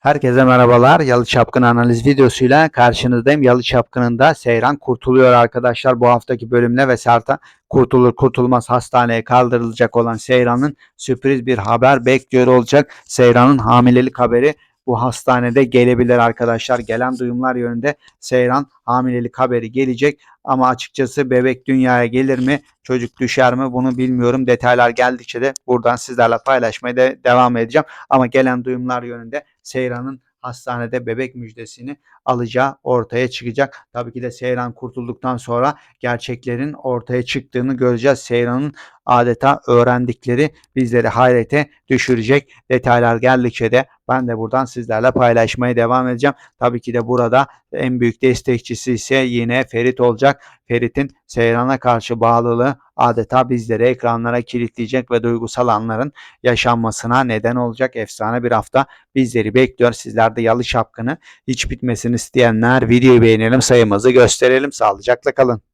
Herkese merhabalar. Yalı Çapkın analiz videosuyla karşınızdayım. Yalı Çapkın'ında Seyran kurtuluyor arkadaşlar. Bu haftaki bölümle ve Serta kurtulur kurtulmaz hastaneye kaldırılacak olan Seyran'ın sürpriz bir haber bekliyor olacak. Seyran'ın hamilelik haberi bu hastanede gelebilir arkadaşlar. Gelen duyumlar yönünde Seyran hamilelik haberi gelecek ama açıkçası bebek dünyaya gelir mi, çocuk düşer mi bunu bilmiyorum. Detaylar geldikçe de buradan sizlerle paylaşmaya da devam edeceğim. Ama gelen duyumlar yönünde Seyran'ın hastanede bebek müjdesini alacağı ortaya çıkacak. Tabii ki de Seyran kurtulduktan sonra gerçeklerin ortaya çıktığını göreceğiz. Seyran'ın adeta öğrendikleri bizleri hayrete düşürecek. Detaylar geldikçe de ben de buradan sizlerle paylaşmaya devam edeceğim. Tabii ki de burada en büyük destekçisi ise yine Ferit olacak. Ferit'in Seyran'a karşı bağlılığı adeta bizleri ekranlara kilitleyecek ve duygusal anların yaşanmasına neden olacak efsane bir hafta bizleri bekliyor. Sizler de Yalı Şapkını hiç bitmesini isteyenler videoyu beğenelim sayımızı gösterelim. Sağlıcakla kalın.